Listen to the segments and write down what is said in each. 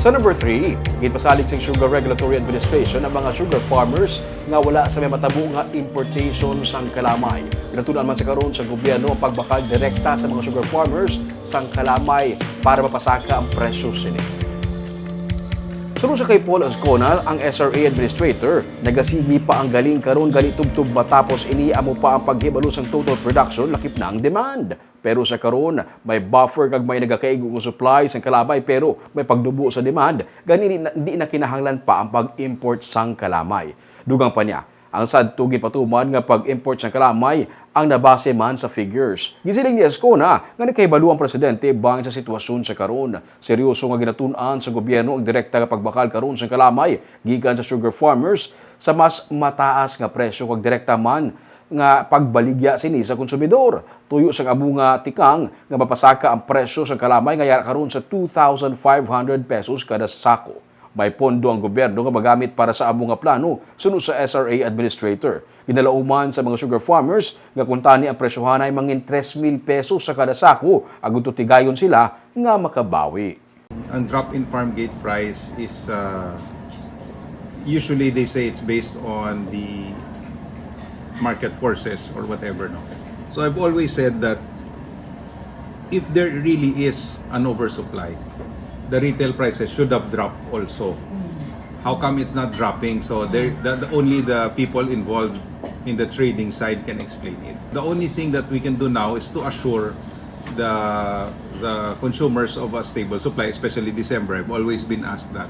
Sa number 3, gipasalig sa Sugar Regulatory Administration ang mga sugar farmers nga wala sa may matabo nga importation sang kalamay. Pinatunan man sa karon sa gobyerno ang pagbakal direkta sa mga sugar farmers sang kalamay para mapasaka ang presyo sini. Sunod sa kay Paul Asconal, ang SRA Administrator, nagasigi pa ang galing karon gali tubtub matapos iniamo pa ang paghibalo sang total production lakip na ang demand. Pero sa karon, may buffer kag may nagakaig og supply sang kalamay pero may pagdubo sa demand, gani di na, di na kinahanglan pa ang pag-import sang kalamay. Dugang pa niya, ang sadto gipatuman nga pag-import sang kalamay ang nabase man sa figures. Gisiling ni Escona nga nakahibalo ang presidente bang sa sitwasyon sa karon. Seryoso nga ginatun-an sa gobyerno ang direkta nga pagbakal karon sa kalamay gikan sa sugar farmers sa mas mataas nga presyo kag direkta man nga pagbaligya sini sa konsumidor. Tuyo sa abunga tikang nga mapasaka ang presyo sa kalamay nga karon sa 2,500 pesos kada sako. May pondo ang gobyerno nga magamit para sa amo nga plano sunod sa SRA Administrator. Ginalauman sa mga sugar farmers nga kung tani ang presyohan ay mangin 3,000 pesos sa kada sako, agon tigayon sila nga makabawi. ang drop in farm gate price is uh, usually they say it's based on the market forces or whatever no so i've always said that if there really is an oversupply the retail prices should have dropped also. How come it's not dropping? So there the, the only the people involved in the trading side can explain it. The only thing that we can do now is to assure the the consumers of a stable supply especially december. I've always been asked that.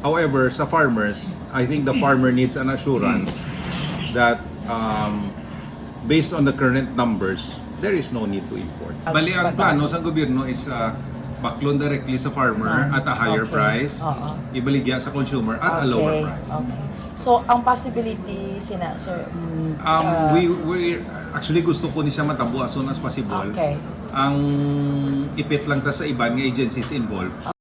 However sa farmers i think the farmer needs an assurance that um, based on the current numbers there is no need to import. Bali ang plano sa gobyerno is uh, baklon directly sa farmer at a higher Okay. price Oo. ibaligya sa consumer at a lower price Okay. So, ang possibility, sina, sir, mm, Um, uh, we, we actually gusto ko ni siya matabo as soon as possible. Okay. Ang ipit lang ta sa iban nga agencies involved